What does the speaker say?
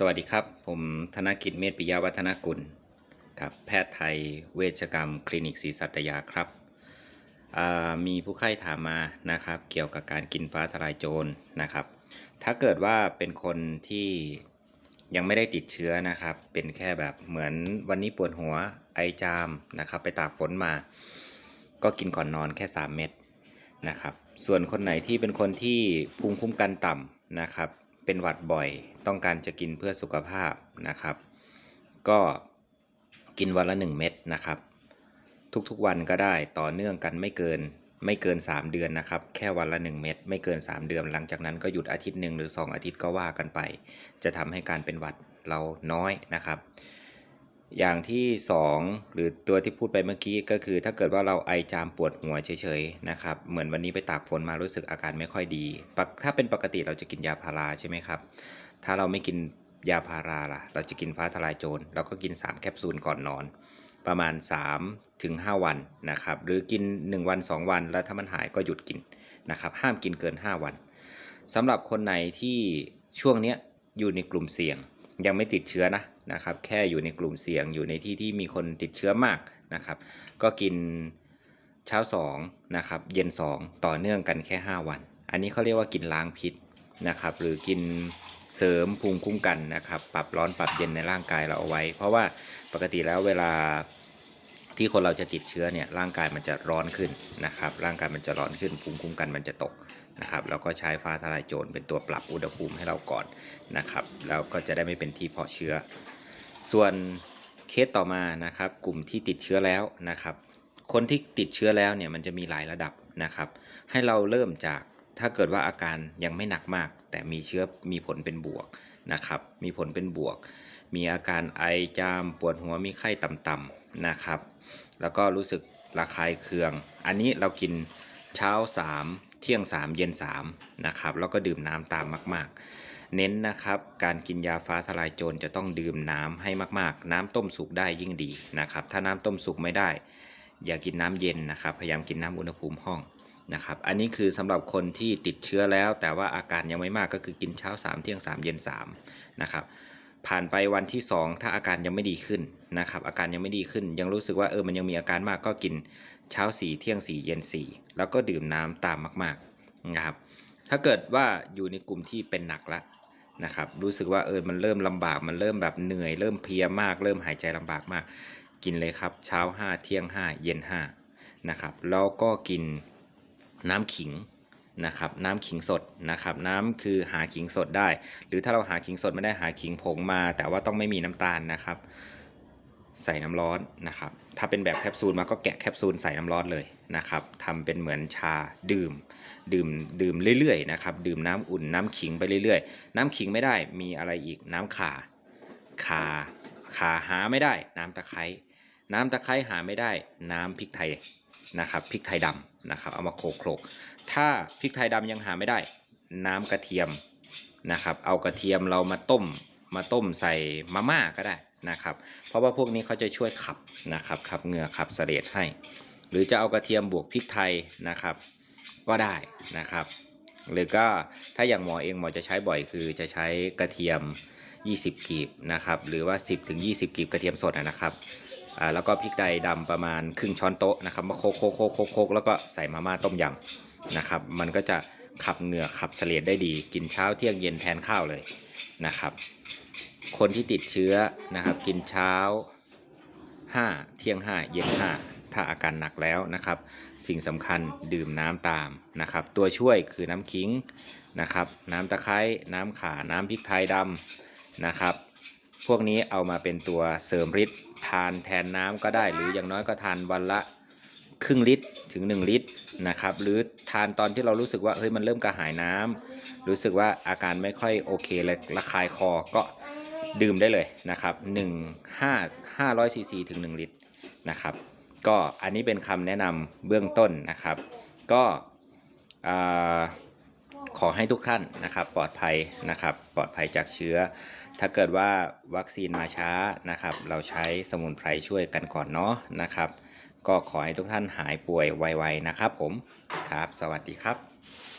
สวัสดีครับ ผมธนกิจเมธปิยาวัฒนกุลครับแพทย์ไทยเวชกรรม คลินิกศรีสัตยาครับมีผู้ไข้ถามมานะครับ เกี่ยวกับการกินฟ้าทลายโจรนะครับ ถ้าเกิดว่าเป็นคนที่ยังไม่ได้ติดเชื้อนะครับ เป็นแค่แบบเหมือนวันนี้ปวดหัวไอจามนะครับ ไปตากฝนมา ก็กินก่อนนอนแค่ 3 เม็ดนะครับ ส่วนคนไหนที่เป็นคนที่ภูมิคุ้มกันต่ำนะครับ เป็นหวัดบ่อย ต้องการจะกินเพื่อสุขภาพนะครับ ก็กินวันละ 1 เม็ดนะครับ ทุกๆวันก็ได้ต่อเนื่องกันไม่เกินไม่เกิน 3 เดือนนะครับ แค่วันละ 1 เม็ดไม่เกิน 3 เดือน หลังจากนั้นก็หยุดอาทิตย์หนึ่งหรือ 2 อาทิตย์ก็ว่ากันไป จะทำให้การเป็นหวัดเราน้อยนะครับ อย่างที่ 2 หรือตัวที่พูดไปเมื่อกี้ก็คือ ถ้าเกิดว่าเราไอจามปวดหัวเฉยๆนะครับเหมือนวันนี้ไปตากฝนมารู้สึกอาการไม่ค่อยดี ถ้าเป็นปกติเราจะกินยาพาราใช่ไหมครับ ถ้าเราไม่กินยาพาราล่ะ เราจะกินฟ้าทลายโจรเราก็กิน 3 แคปซูลก่อนนอน ประมาณ3ถึง5วันนะครับหรือกิน 1 วัน 2 วัน แล้วถ้ามันหายก็หยุดกินนะครับห้ามกินเกิน 5 วันสำหรับคนไหนที่ช่วงเนี้ยอยู่ในกลุ่มเสี่ยง ยังไม่ติดเชื้อนะนะครับ แค่อยู่ในกลุ่มเสี่ยงอยู่ในที่ที่มีคนติดเชื้อมากนะครับ ก็กินเช้า2นะครับเย็น 2 ต่อเนื่องกันแค่ 5 วัน อันนี้เขาเรียกว่ากินล้างพิษนะครับ หรือกินเสริมภูมิคุ้มกันนะครับ ปรับร้อนปรับเย็นในร่างกายเราเอาไว้ เพราะว่าปกติแล้วเวลาที่คนเราจะติดเชื้อเนี่ยร่างกายมันจะร้อนขึ้นนะครับ ร่างกายมันจะร้อนขึ้นภูมิคุ้มกันมันจะตก นะครับแล้วก็ใช้ฟ้าทลายโจรเป็นตัวปรับอุณหภูมิให้เราก่อนนะครับ แล้วก็จะได้ไม่เป็นที่เพาะเชื้อ ส่วนเคสต่อมานะครับ กลุ่มที่ติดเชื้อแล้วนะครับ คนที่ติดเชื้อแล้วเนี่ยมันจะมีหลายระดับนะครับ ให้เราเริ่มจากถ้าเกิดว่าอาการยังไม่หนักมาก แต่มีเชื้อมีผลเป็นบวกนะครับ มีผลเป็นบวก มีอาการไอจามปวดหัวมีไข้ต่ำๆนะครับ แล้วก็รู้สึกระคายเคือง อันนี้เรากินเช้า 3 เที่ยง 3 เย็น3นะครับแล้วก็ดื่มน้ำตามมาก ๆ เน้นนะครับการกินยาฟ้าทลายโจรจะต้องดื่มน้ำให้มากๆ น้ำต้มสุกได้ยิ่งดีนะครับถ้าน้ำต้มสุกไม่ได้ อย่ากินน้ำเย็นนะครับพยายามกินน้ำอุณหภูมิห้องนะครับอันนี้คือสำหรับคนที่ติดเชื้อแล้ว แต่ว่าอาการยังไม่มากก็คือกินเช้า 3 เที่ยง 3 เย็น3นะครับผ่านไปวันที่ 2 ถ้าอาการยังไม่ดีขึ้นนะครับอาการยังไม่ดีขึ้น ยังรู้สึกว่าเออมันยังมีอาการมากก็กิน เช้า4เที่ยง4เย็น4แล้วก็ดื่มน้ำตามมาก ๆนะครับ ถ้าเกิดว่าอยู่ในกลุ่มที่เป็นหนักแล้วนะครับ รู้สึกว่าเออมันเริ่มลำบากมันเริ่มแบบเหนื่อย เริ่มเพลียมาก เริ่มหายใจลำบากมาก กินเลยครับ เช้า5เที่ยง5เย็น5นะครับแล้วก็กินน้ำขิงนะครับน้ำขิงสดนะครับน้ำคือหาขิงสดได้ หรือถ้าเราหาขิงสดไม่ได้หาขิงผงมา แต่ว่าต้องไม่มีน้ำตาลนะครับ ใส่น้ำร้อนนะครับ ถ้าเป็นแบบแคปซูลมาก็แกะแคปซูลใส่น้ำร้อนเลยนะครับทำเป็นเหมือนชาดื่ม ดื่มดื่มเรื่อยๆนะครับ ดื่มน้ำอุ่นน้ำขิงไปเรื่อยๆ น้ำขิงไม่ได้มีอะไรอีกน้ำข่าข่าข่าหาไม่ได้ น้ำตะไคร้น้ำตะไคร้หาไม่ได้ น้ำพริกไทยนะครับพริกไทยดำนะครับเอามาโขลกโขลกถ้าพริกไทยดำยังหาไม่ได้ น้ำกระเทียมนะครับ เอากระเทียมเรามาต้มมาต้มใส่มาม่าก็ได้ นะครับ เพราะว่าพวกนี้เขาจะช่วยขับนะครับขับเหงื่อขับเสลดให้ หรือจะเอากระเทียมบวกพริกไทยนะครับ ก็ได้นะครับ หรือก็ถ้าอย่างหมอเองหมอจะใช้บ่อยคือจะใช้กระเทียม 20กีบนะครับหรือว่า 10ถึง20กีบกระเทียมสดนะครับอ่าแล้วก็พริกไทยดำประมาณครึ่งช้อนโต๊ะนะครับมาโคกโคกโคกโคกโคกแล้วก็ใส่มาม่าต้มยำนะครับ มันก็จะขับเหงื่อขับเสลดได้ดี กินเช้าเที่ยงเย็นแทนข้าวเลยนะครับ คนที่ติดเชื้อนะครับ กินเช้า 5 เที่ยง 5 เย็น 5 ถ้าอาการหนักแล้วนะครับ สิ่งสำคัญดื่มน้ำตามนะครับ ตัวช่วยคือน้ำขิงนะครับ น้ำตะไคร้น้ำข่าน้ำพริกไทยดำนะครับ พวกนี้เอามาเป็นตัวเสริมฤทธิ์ทานแทนน้ำก็ได้ หรืออย่างน้อยก็ทานวันละครึ่งลิตรถึง 1 ลิตรนะครับ หรือทานตอนที่เรารู้สึกว่าเฮ้ยมันเริ่มกระหายน้ำรู้สึกว่าอาการไม่ค่อยโอเคเลยระคายคอก็ ดื่มได้เลยนะครับ1 5 500ซีซีถึง 1 ลิตรนะครับ ก็อันนี้เป็นคำแนะนำเบื้องต้นนะครับ ก็ขอให้ทุกท่านนะครับปลอดภัยนะครับปลอดภัยจากเชื้อ ถ้าเกิดว่าวัคซีนมาช้านะครับ เราใช้สมุนไพรช่วยกันก่อนเนาะนะครับ ก็ขอให้ทุกท่านหายป่วยไวๆนะครับผมครับ สวัสดีครับ